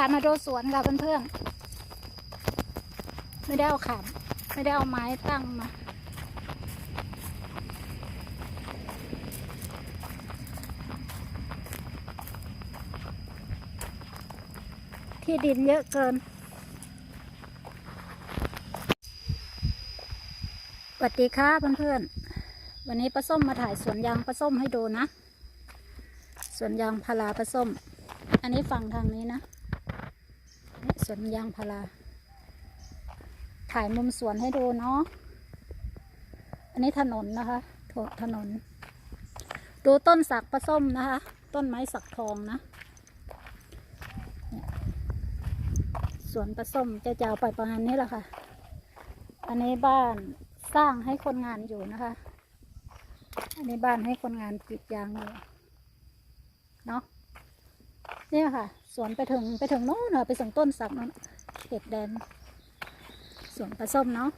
พามาดูสวนค่ะเพื่อนๆ ไม่ได้เอาขามไม่ได้เอาไม้ตั้งมาที่ดินเยอะเกิน สวัสดีค่ะเพื่อนๆ วันนี้ป้าส้มมาถ่ายสวนยางป้าส้มให้ดูนะ สวนยางพาราป้าส้ม อันนี้ฝั่งทางนี้นะ สวนยางพารา ถ่ายมุมสวนให้ดูเนาะ อันนี้ถนนนะคะถถนน ดูต้นสักป้าส้มนะคะ ต้นไม้สักทองนะ สวนป้าส้มจะยาวไปประมาณนี้แหละค่ะ อันนี้บ้านสร้างให้คนงานอยู่นะคะ อันนี้บ้านให้คนงานกรีดยางอยู่ เนาะนี่ค่ะ สวนไปถึงไปถึงโน้นเหรอไปส่งต้นสักนั้นเขตแดน สวนปลาส้มเนาะ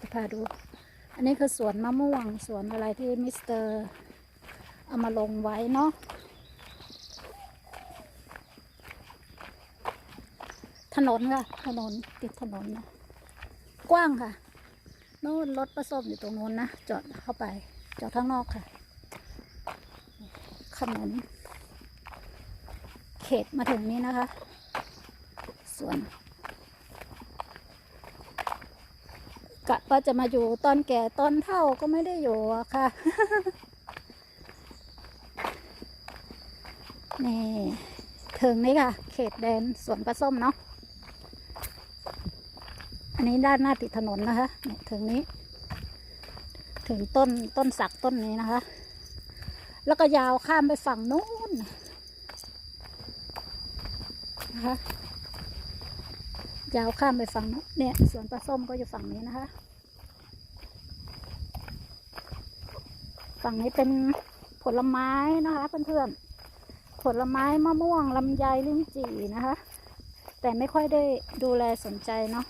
จะพาดู อันนี้คือสวนมะม่วง สวนอะไรที่มิสเตอร์เอามาลงไว้เนาะถนนค่ะ ถนนติดถนนนะกว้างค่ะโน่นรถประสมอยู่ตรงโน้นนะ จอดเข้าไป จอดข้างนอกค่ะถนน ตมาถึงนี้นะคะ ส่วนกะว่าจะมาอยู่ตอนแก่ตอนเท่าก็ไม่ได้อยู่อะค่ะ นี่ถึงนี่ค่ะ เขตแดนสวนปลาส้มเนาะ อันนี้ด้านหน้าติดถนนนะคะเนี่ยถึงนี้ ถึงต้นต้นสักต้นนี้นะคะ แล้วก็ยาวข้ามไปฝั่งนู้น นะคะ ยาวข้ามไปฝั่งนู้นเนี่ยสวนปลาส้มก็อยู่ฝั่งนี้นะคะ ฝั่งนี้เป็นผลไม้นะคะเพื่อนๆผลไม้มะม่วงลำไยลิ้นจี่นะคะ แต่ไม่ค่อยได้ดูแลสนใจเนาะ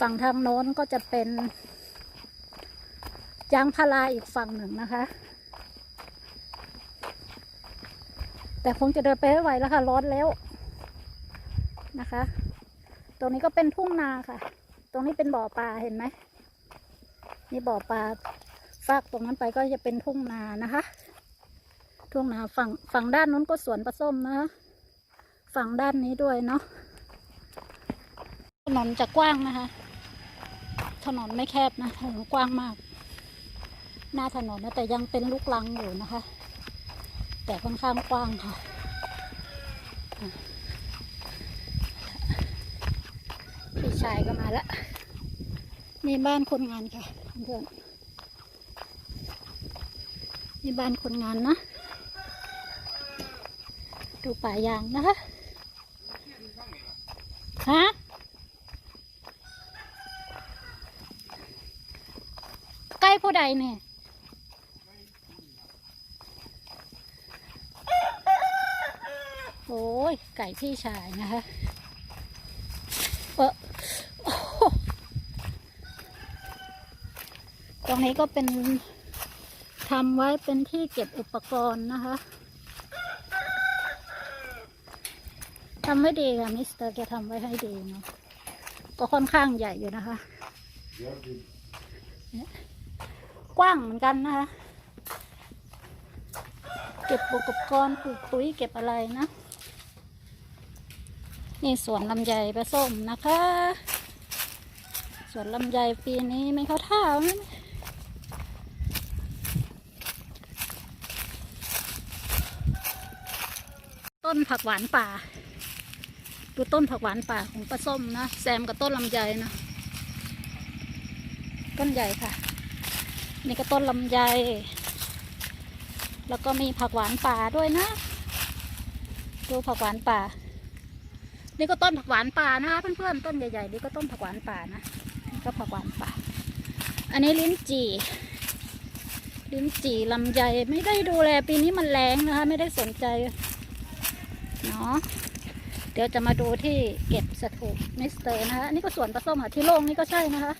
ฝั่งทางโน้นก็จะเป็นยางพาราอีกฝั่งหนึ่งนะคะ แต่คงจะเดินไปไม่ไหวแล้วค่ะ ร้อนแล้วนะคะ ตรงนี้ก็เป็นทุ่งนาค่ะ ตรงนี้เป็นบ่อปลาเห็นไหมนี่บ่อปลาฟากตรงนั้นไปก็จะเป็นทุ่งนานะคะ ทุ่งนาฝั่งฝั่งด้านนู้นก็สวนปลาส้มนะคะฝั่งด้านนี้ด้วยเนาะถนนจะกว้างนะคะ ถนนไม่แคบนะถนนกว้างมาก หน้าถนนนะแต่ยังเป็นลูกลังอยู่นะคะ แต่ค่อนข้างกว้างค่ะพี่ชายก็มาแล้วนี่บ้านคนงานค่ะเพื่อนนี่บ้านคนงานนะดูป่ายางนะคะฮะใกล้ผู้ใดเนี่ย โอ้ยไก่พี่ชายนะคะเออตรงนี้ก็เป็นทำไว้เป็นที่เก็บอุปกรณ์นะคะทำไว้ดีค่ะมิสเตอร์แกทำไว้ให้ดีเนาะก็ค่อนข้างใหญ่อยู่นะคะกว้างเหมือนกันนะคะ เก็บอุปกรณ์ปลูกปุ๋ยเก็บอะไรนะ นี่สวนลำไยผสมนะคะ สวนลำไยปีนี้ไม่เข้าท่านะต้นผักหวานป่า ดูต้นผักหวานป่าของป้าส้มนะ แซมกับต้นลำไยนะ ต้นใหญ่ค่ะ นี่ก็ต้นลำไย แล้วก็มีผักหวานป่าด้วยนะ ดูผักหวานป่า นี่ก็ต้นผักหวานป่านะคะเพื่อนๆต้นใหญ่ๆนี่ก็ต้นผักหวานป่านะก็ผักหวานป่า อันนี้ลิ้นจี่ ลิ้นจี่ลำไยไม่ได้ดูแลปีนี้มันแรงนะคะ ไม่ได้สนใจเนาะเดี๋ยวจะมาดูที่เก็บสถูปมิสเตอร์นะคะนี่ก็สวนปลาส้มค่ะที่โล่งนี่ก็ใช่นะคะ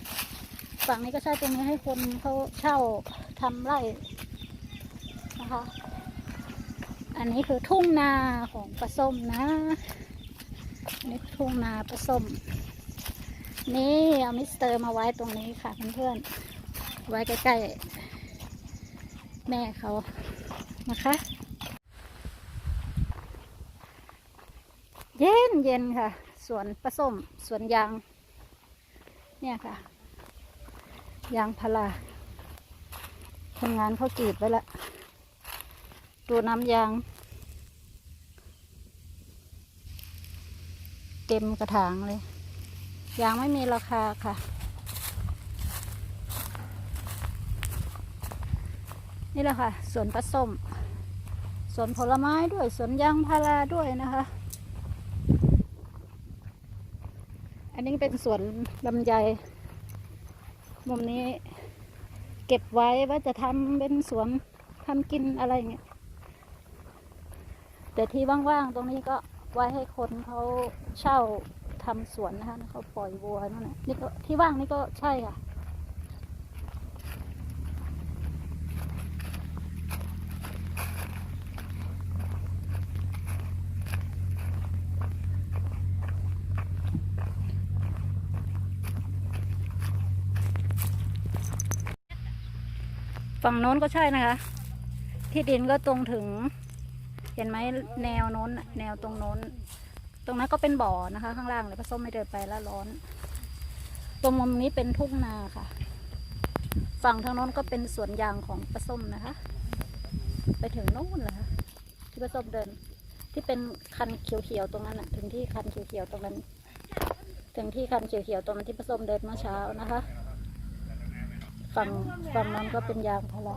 ฝั่งนี้ก็ใช่ตรงนี้ให้คนเขาเช่าทำไร่นะคะ อันนี้คือทุ่งนาของปลาส้มนะ นี่ทุ่งนาปลาส้มนี่เอามิสเตอร์มาไว้ตรงนี้ค่ะเพื่อนๆ ไว้ใกล้ๆ แม่เขานะคะ เย็นเย็นค่ะ สวนปลาส้มสวนยาง เนี่ยค่ะ ยางพาราคนงานเขากรีดไว้ละดูน้ำยาง เต็มกระถางเลย ยางไม่มีราคาค่ะ นี่แหละค่ะสวนปลาส้มสวนผลไม้ด้วยสวนยางพาราด้วยนะคะ อันนี้เป็นสวนลำไยมุมนี้เก็บไว้ว่าจะทำเป็นสวนทำกินอะไรอย่างเงี้ยแต่ที่ว่างๆตรงนี้ก็ ไว้ให้คนเขาเช่าทำสวนนะคะเขาปล่อยวัวนั่นแหละนี่ก็ที่ว่างนี่ก็ใช่ค่ะฝั่งโน้นก็ใช่นะคะ ที่ดินก็ตรงถึง เห็นไหมแนวโน้น แนวตรงโน้น ตรงนั้นก็เป็นบ่อนะคะ ข้างล่างเลยผสมไม่เดินไปแล้วร้อน ตรงมุมนี้เป็นทุ่งนาค่ะ ฝั่งทางโน้นก็เป็นสวนยางของปลาส้มนะคะ ไปถึงโน้นเลยค่ะที่ปลาส้มเดิน ที่เป็นคันเขียวๆตรงนั้นน่ะถึงที่คันเขียวๆตรงนั้น ถึงที่คันเขียวๆตรงนั้นที่ปลาส้มเดินเมื่อเช้านะคะ ฝั่งฝั่งนั้นก็เป็นยางพารา